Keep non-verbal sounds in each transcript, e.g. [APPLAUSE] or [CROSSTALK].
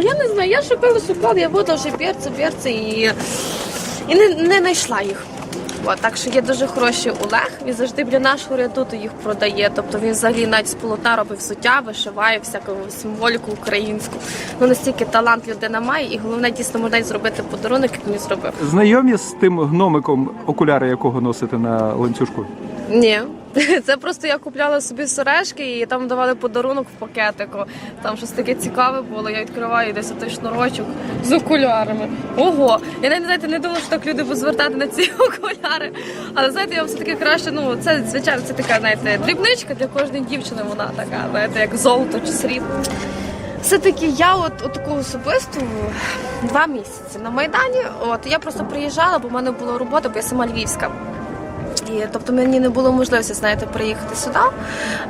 Я не знаю, я шукала, шукала, я вода вже берці, берці і, і не, не знайшла їх. От, так що є дуже хороший Олег, він завжди біля нашого ряду їх продає. Тобто він взагалі навіть з полотна робить взуття, вишиває всяку символіку українську. Ну настільки талант людина має, і головне дійсно можна зробити подарунок, як він зробив. Знайомі з тим гномиком, окуляри якого носите на ланцюжку? Ні. [LAUGHS] Це просто я купляла собі сережки і там давали подарунок в пакетику. Там щось таке цікаве було. Я відкриваю десь той шнурочок з окулярами. Ого! Я навіть знаєте, не думала, що так люди будуть звертати на ці [LAUGHS] окуляри. Але знаєте, я все таки краще. Ну це звичайно, це така знаєте, дрібничка для кожної дівчини. Вона така, знаєте, як золото чи срібло. Все-таки я от, от таку особисту два місяці на Майдані. От я просто приїжджала, бо в мене була робота, бо я сама львівська. І, тобто мені не було можливості, знаєте, приїхати сюди.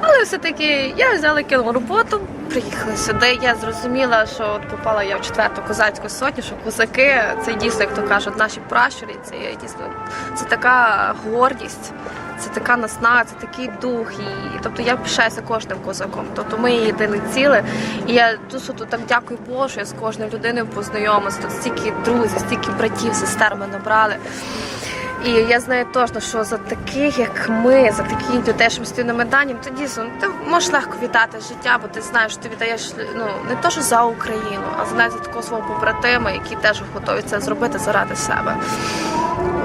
Але все-таки я взяла кинула роботу, приїхала сюди. Я зрозуміла, що от попала я в четверту козацьку сотню, що козаки це дійсно, як то кажуть, наші пращури. Це дійсно це така гордість. Це така наснага, це такий дух, і тобто я пишаюся кожним козаком. Тобто ми єдине ціле. І я тут так дякую Богу, що я з кожною людиною познайомилася. Тут стільки друзів, стільки братів, сестер ми набрали. І я знаю точно, що за таких, як ми, за ми стоїмо на Майдані, то дійсно ну, ти можеш легко віддати життя, бо ти знаєш, що ти віддаєш ну не то, що за Україну, а знаєш за такого свого побратима, який теж готовий це зробити заради себе.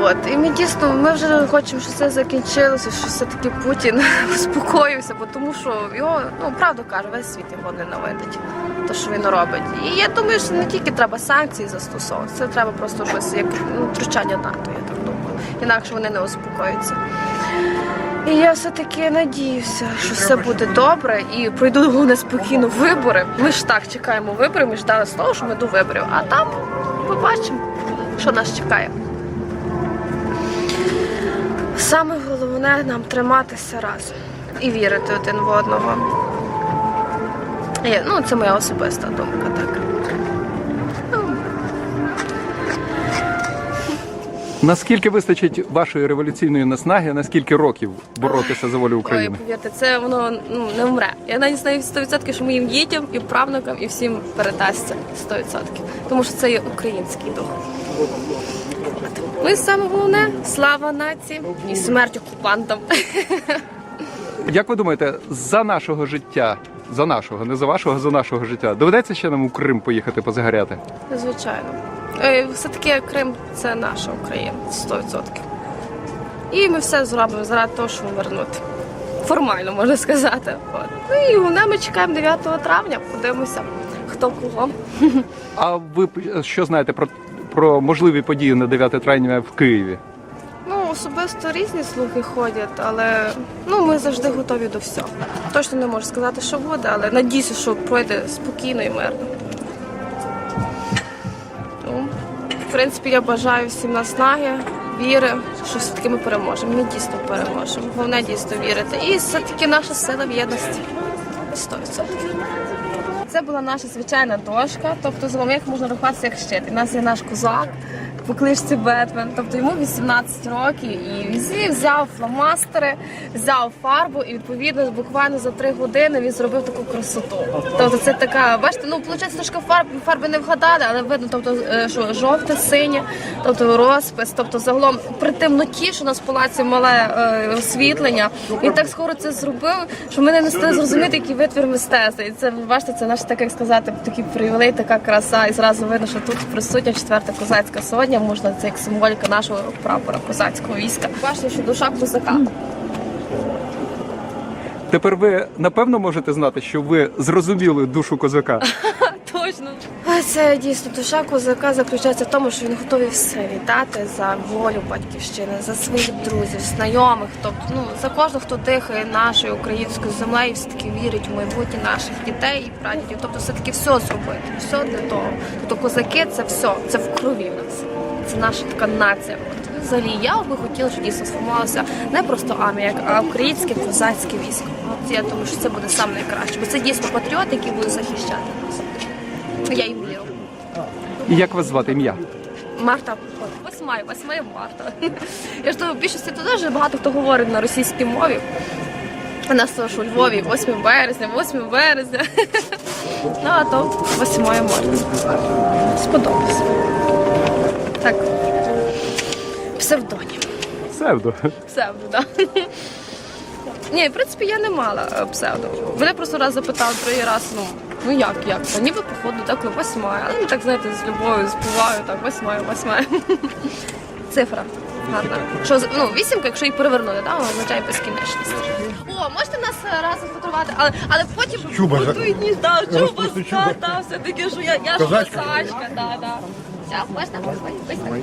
От і ми дійсно ми вже хочемо, щоб це закінчилося, що все-таки Путін [LAUGHS] успокоївся, бо тому що його ну правду каже, весь світ його ненавидить. То, що він робить. І я думаю, що не тільки треба санкції застосовувати, це треба просто щось як ну, втручання НАТО, я так думаю. Інакше вони не успокоються. І я все-таки надіюся, що все буде добре і пройдуть головне спокійно вибори. Ми ж так чекаємо вибори, ми ждали слово, що ми до виборів, а там побачимо, що нас чекає. Саме головне нам триматися разом і вірити один в одного. Є, Ну, це моя особиста думка, так. Наскільки вистачить вашої революційної наснаги, на скільки років боротися за волю Ой, України? повірте, це воно ну не вмре. Я навіть знаю 100%, що моїм дітям і правнукам, і всім передасться 100%. Тому що це є український дух. От. Ну саме головне слава нації і смерть окупантам. [LAUGHS] Як ви думаєте, за нашого життя, за нашого, не за вашого, за нашого життя, доведеться ще нам у Крим поїхати позагоряти? Звичайно. Е, Все-таки Крим це наша Україна, 100%. І ми все зробимо заради того, щоб вернути. Формально можна сказати. От. Ну і головне, ми чекаємо 9 травня, подивимося, хто кого. А ви що знаєте про, про можливі події на 9 травня в Києві? Особисто різні слухи ходять, але ну, ми завжди готові до всього. Точно не можу сказати, що буде, але надіюся, що пройде спокійно і мирно. Ну, в принципі, я бажаю всім наснаги, віри, що все-таки ми переможемо. Ми дійсно переможемо. Головне дійсно вірити. І все-таки наша сила в єдності. 100%. Це була наша звичайна дошка, тобто з вами можна рахуватися як щит. У нас є наш козак по кличці Бетмен, тобто йому 18 років, і він взяв фломастери, взяв фарбу, і відповідно буквально за 3 години він зробив таку красоту. Тобто це така, бачите, ну виходить, трошки фарби, фарби не вгадали, але видно, тобто е, що жовте, синє, тобто розпис, тобто загалом при темноті, що у нас в палаці мале е, освітлення, він так скоро це зробив, що ми не встигли зрозуміти, який витвір мистецтва. І це бачите, це наш так як сказати, такий привілей, така краса. І зразу видно, що тут присутня четверта козацька сотня. Можна це як символіка нашого прапора козацького війська. Бачите, що душа козака. Тепер ви напевно можете знати, що ви зрозуміли душу козака. [LAUGHS] Точно. Це дійсно душа козака заключається в тому, що він готовий все віддати за волю батьківщини, за своїх друзів, знайомих, тобто ну за кожного, хто дихає нашою українською землею, все таки вірить в майбутнє наших дітей і прадідів. Тобто, все таки все зробити, все для того. Тобто козаки це все, це в крові в нас. Це наша така нація. От взагалі я би хотіла, щоб дійсно сформувалося не просто армія, а українське козацьке військо. От я думаю, що це буде саме найкраще, бо це дійсно патріоти, які будуть захищати нас. Я їм вірю. І як вас звати ім'я? Марта, от, 8 мая, 8 Марта. Я ж думаю, в більшості тут дуже багато хто говорить на російській мові. У нас теж у Львові 8 березня, 8 березня. [LAUGHS] Ну, а то 8 марта. Сподобалось. Так. Псевдонім. Псевдо. Псевдо, так. Ні, в принципі, я не мала е, псевдо. Мене просто раз запитали другий раз, ну, ну як, як? Та ніби походу так восьмая. Але так, знаєте, з любов'ю, з повагою, так, восьмая, восьмая. [LAUGHS] Цифра. Гарна. Що, з- ну, вісімка, якщо її перевернути, так, означає безкінечність. О, можете нас е, разом фотографувати, але, але потім Чуба, готують ніж, да, чуба, да, все-таки, що я, я ж козачка, да, да. Все, можна? Ось так.